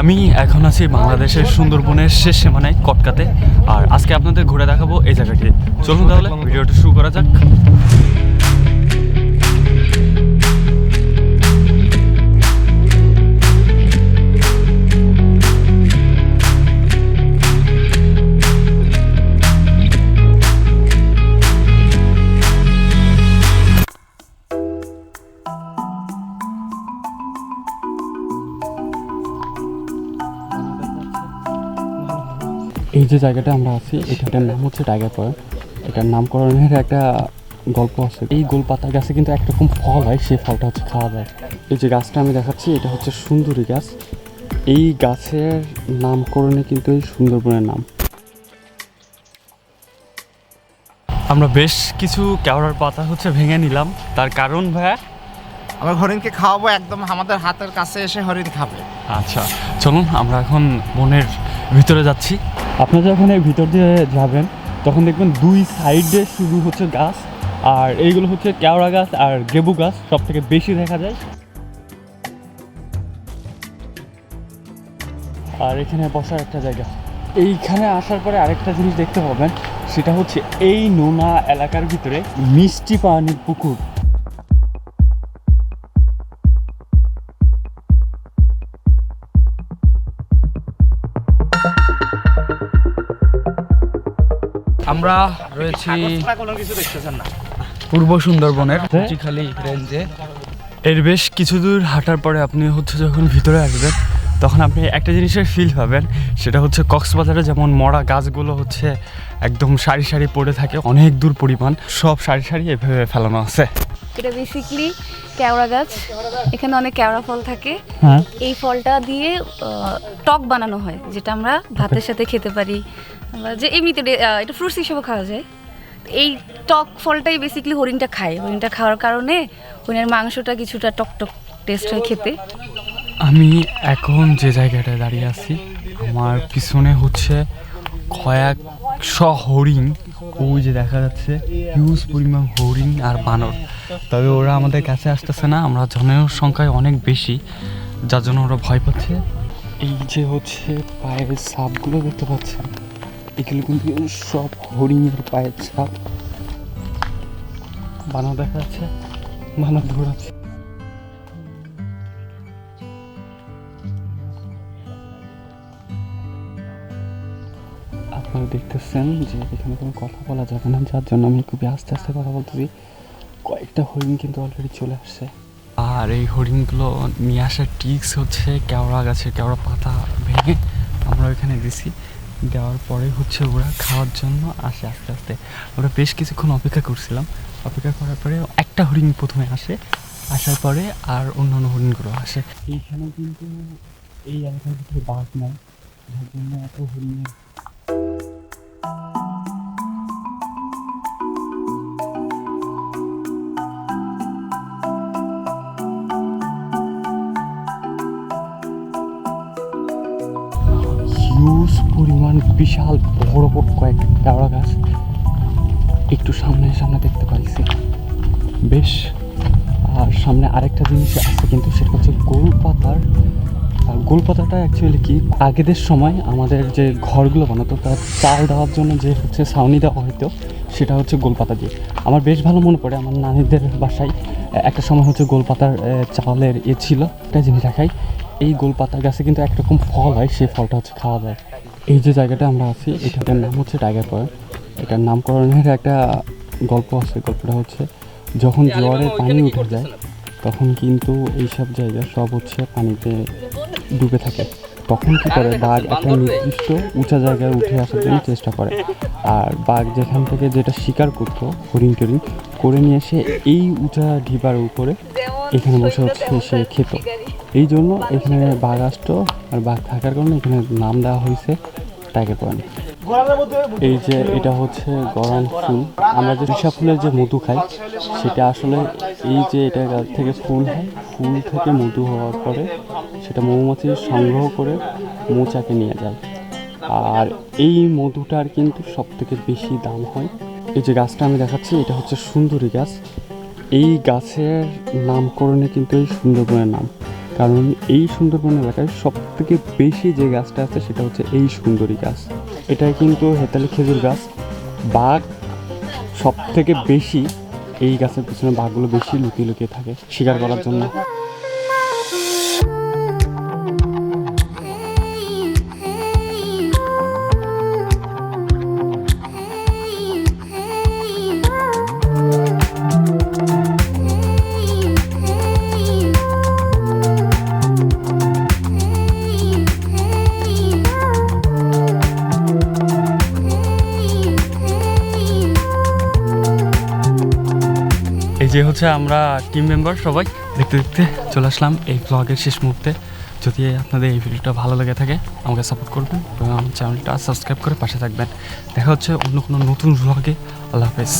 আমি এখন আছি বাংলাদেশের সুন্দরবনের শেষ সীমানায় কটকাতে। আর আজকে আপনাদের ঘুরে দেখাবো এই জায়গাটি। চলুন তাহলে ভিডিওটা শুরু করা যাক। এই যে জায়গাটা আমরা আছি এটার নাম হচ্ছে টাইগার পয়েন্ট এটার নামকরণের একটা গল্প আছে। এই গোল পাতার গাছে কিন্তু একরকম ফল হয় সেই ফলটা হচ্ছে খাওয়া যায়। এই যে গাছটা আমি দেখাচ্ছি এটা হচ্ছে সুন্দরী গাছ। এই গাছের নামকরণে কিন্তু এই সুন্দরবনের নাম। আমরা বেশ কিছু কেওড়ার পাতা হচ্ছে ভেঙে নিলাম। তার কারণ ভাইয়া? আমরা হরিণকে খাওয়াবো একদম আমাদের হাতের কাছে এসে হরিণ খাবে। আচ্ছা চলুন আমরা এখন বনের ভিতরে যাচ্ছি। আপনারা যখন এই ভিতর দিয়ে যাবেন, তখন দেখবেন দুই সাইডে শুধু হচ্ছে গাছ, আর এইগুলো হচ্ছে কেওড়া গাছ আর গেবু গাছ সব থেকে বেশি দেখা যায়। আর এখানে বসার একটা জায়গা। এইখানে আসার পরে আরেকটা জিনিস দেখতে পাবেন, সেটা হচ্ছে এই নোনা এলাকার ভিতরে মিষ্টি পানির পুকুর। আমরা রয়েছি কোনো কিছু দেখতেছেন না পূর্ব সুন্দরবনের হ্যাঁ। রেঞ্জে। এর বেশ কিছু দূর হাঁটার পরে আপনি হচ্ছে যখন ভিতরে আসবেন তখন আপনি একটা জিনিসের ফিল পাবেন সেটা হচ্ছে কক্সবাজারে যেমন মরা গাছগুলো হচ্ছে একদম সারি সারি পড়ে থাকে অনেক দূর পরিমাণ সব সারি সারি এভাবে ফেলানো আছে। এটা বেসিকলি কেওড়া গাছ। এখানে অনেক কেওড়া ফল থাকে। হ্যাঁ। এই ফলটা দিয়ে টক বানানো হয় যেটা আমরা ভাতের সাথে খেতে পারি। যে এমনিতে এটা ফ্রুটস হিসেবে খাওয়া যায়। এই টক ফলটাই বেসিকলি হরিণটা খায়। হরিণটা খাওয়ার কারণে হরিণের মাংসটা কিছুটা টক টক টেস্ট হয় খেতে। আমি এখন যে জায়গাটায় দাঁড়িয়ে আছি, আমার পিছনে হচ্ছে কয়েকশ হরিণ। ওই যে দেখা যাচ্ছে হিউজ পরিমাণ হরিণ আর বানর। তবে ওরা আমাদের কাছে আসতেছে না, আমরা জনের সংখ্যায় অনেক বেশি, যার জন্য ওরা ভয় পাচ্ছে। এই যে হচ্ছে পায়ের সাপগুলো দেখতে পাচ্ছেন। এগুলো কিন্তু সব হরিণের পায়ের ছাপ। বানর দেখা যাচ্ছে, বানর দৌড়াচ্ছে। আপনারা দেখতেছেন যে এখানে কোনো কথা বলা যাবে না, যার জন্য আমি খুবই আস্তে আস্তে কথা বলতেছি। কয়েকটা হরিণ কিন্তু অলরেডি চলে আসছে। আর এই হরিণগুলো নিয়ে আসার টিক্স হচ্ছে কেওড়া গাছের কেওড়া পাতা ভেঙে আমরা ওইখানে দিছি। দেওয়ার পরে হচ্ছে ওরা খাওয়ার জন্য আসে আস্তে আস্তে। আমরা বেশ কিছুক্ষণ অপেক্ষা করছিলাম। অপেক্ষা করার পরে একটা হরিণ প্রথমে আসে। আসার পরে আর অন্যান্য অন্য হরিণগুলো আসে। এইখানে কিন্তু এই এলাকার ভিতরে বাঘ নাই। যার জন্য এত হরিণের পরিমাণ বিশাল বড় বড় কয়েকটা কেওড়া গাছ একটু সামনে সামনে দেখতে পাইছি। বেশ আর সামনে আরেকটা জিনিস আছে কিন্তু সেটা হচ্ছে গোল পাতার গোল পাতাটা অ্যাকচুয়ালি কি? আগেদের সময় আমাদের যে ঘরগুলো বানাতো তার চাল দেওয়ার জন্য যে হচ্ছে ছাউনি দেওয়া হতো সেটা হচ্ছে গোলপাতা দিয়ে। আমার বেশ ভালো মনে পড়ে আমার নানিদের বাসায় একটা সময় হচ্ছে গোলপাতার আহ, চালের এ ছিল একটা জিনিস দেখাই। এই গোলপাতার গাছে কিন্তু একরকম ফল হয় সেই ফলটা হচ্ছে খাওয়া যায়। এই যে জায়গাটা আমরা আছি এটার নাম হচ্ছে টাইগার পয়েন্ট এটার নামকরণের একটা গল্প আছে গল্পটা হচ্ছে যখন জোয়ারের পানি উঠে যায় তখন কিন্তু এইসব জায়গা সব হচ্ছে পানিতে ডুবে থাকে। তখন কী করে? বাঘ একটা নির্দিষ্ট উঁচা জায়গায় উঠে আসার জন্য চেষ্টা করে। আর বাঘ যেখান থেকে যেটা শিকার করতো, হরিণ টরিণ, করে নিয়ে এসে এই উঁচা ঢিবার উপরে এখানে বসে হচ্ছে, সে খেত। এই জন্য এখানে বাঘ আসতো আর বাঘ থাকার কারণে এখানে নাম দেওয়া হয়েছে টাইগার পয়েন্ট এই যে এটা হচ্ছে গরম ফুল। আমরা যে রিসা ফুলের যে মধু খাই, সেটা আসলে এই যে এটা গাছ থেকে ফুল হয়, ফুল থেকে মধু হওয়ার পরে সেটা মৌমাছি সংগ্রহ করে মৌচাকে নিয়ে যায়। আর এই মধুটার কিন্তু সব থেকে বেশি দাম হয়। এই যে গাছটা আমি দেখাচ্ছি, এটা হচ্ছে সুন্দরী গাছ। এই গাছের নামকরণে কিন্তু এই সুন্দরবনের নাম। কারণ এই সুন্দরবন এলাকায় সব থেকে বেশি যে গাছটা আছে, সেটা হচ্ছে এই সুন্দরী গাছ। এটা কিন্তু হেতালি খেজুর গাছ। বাঘ সব থেকে বেশি এই গাছের পিছনে বাঘগুলো বেশি লুকিয়ে লুকিয়ে থাকে, শিকার করার জন্য। এই যে হচ্ছে আমরা টিম মেম্বার সবাই, দেখতে দেখতে চলে আসলাম এই ব্লগের শেষ মুহূর্তে। যদি আপনাদের এই ভিডিওটা ভালো লেগে থাকে, আমাকে সাপোর্ট করবেন এবং আমার চ্যানেলটা সাবস্ক্রাইব করে পাশে থাকবেন। দেখা হচ্ছে অন্য কোনো নতুন ব্লগে আল্লাহ হাফেজ।